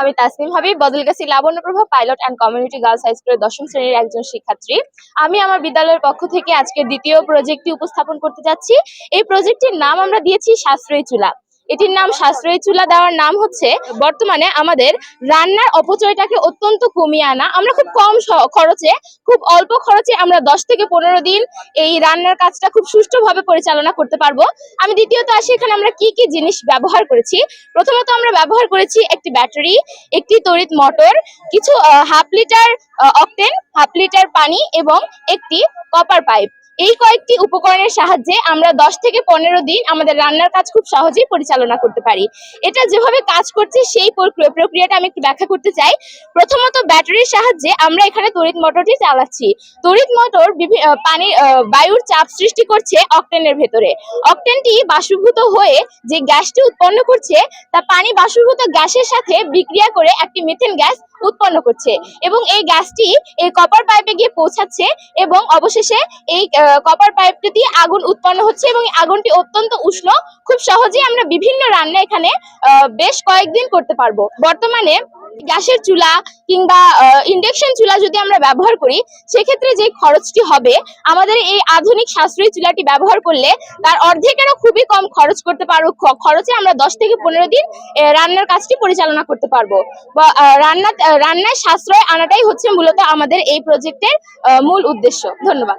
আমি Tasmim Habib Badalgachhi Labanyaprabha pilot and community girls high স্কুলের দশম শ্রেণির একজন শিক্ষার্থী। আমি আমার বিদ্যালয়ের পক্ষ থেকে আজকে দ্বিতীয় প্রজেক্টটি উপস্থাপন করতে যাচ্ছি। এই প্রজেক্টটির নাম আমরা দিয়েছি সাশ্রয়ী চুলা। এটির নাম সাশ্রয়ী চুলা দেওয়ার নাম হচ্ছে, বর্তমানে আমাদের রান্নার অপচয়টাকে অত্যন্ত কমিয়ে আনা। আমরা খুব কম খরচে, খুব অল্প খরচে আমরা দশ থেকে পনেরো দিন এই রান্নার কাজটা খুব সুষ্ঠুভাবে পরিচালনা করতে পারব। আমি দ্বিতীয়ত আসি, এখানে আমরা কি কি জিনিস ব্যবহার করেছি? প্রথমত আমরা ব্যবহার করেছি একটি ব্যাটারি, একটি তড়িৎ মোটর, কিছু half litre octane, half litre পানি এবং একটি কপার পাইপ। এই কয়েকটি উপকরণের সাহায্যে আমরা দশ থেকে পনেরো দিন আমাদের রান্নার কাজ খুব সহজেই পরিচালনা করতে পারি। এটা যেভাবে কাজ করছে সেই প্রক্রিয়া- প্রক্রিয়াটা আমি একটু ব্যাখ্যা করতে চাই। প্রথমত ব্যাটারির সাহায্যে আমরা এখানে তড়িৎ মোটরটি চালাচ্ছি। তড়িৎ মোটর বিভি- আহ, পানি আহ, বায়ুর চাপ সৃষ্টি করছে অকটেনের ভেতরে। অকটেনটি বাষ্পীভূত হয়ে যে গ্যাসটি উৎপন্ন করছে তা পানি বাষ্পীভূত গ্যাসের সাথে বিক্রিয়া করে একটি মিথেন গ্যাস উৎপন্ন করছে। এবং এই গ্যাসটি এই কপার পাইপে গিয়ে পৌঁছাচ্ছে এবং অবশেষে এই কপার পাইপটি দিয়ে আগুন উৎপন্ন হচ্ছে এবং আগুনটি অত্যন্ত উষ্ণ। খুব সহজেই আমরা বিভিন্ন রান্না এখানে বেশ কয়েকদিন করতে পারব। বর্তমানে গ্যাসের চুলা কিংবা ইন্ডাকশন চুলা যদি আমরা ব্যবহার করি, সেক্ষেত্রে যে খরচটি হবে, আমাদের এই আধুনিক সাশ্রয়ী চুলাটি ব্যবহার করলে তার অর্ধেকেরও খুবই কম খরচ করতে পারব। খরচে আমরা দশ থেকে পনেরো দিন রান্নার কাজটি পরিচালনা করতে পারব। রান্না রান্নায় সাশ্রয় আনাটাই হচ্ছে মূলত আমাদের এই প্রজেক্টের মূল উদ্দেশ্য। ধন্যবাদ।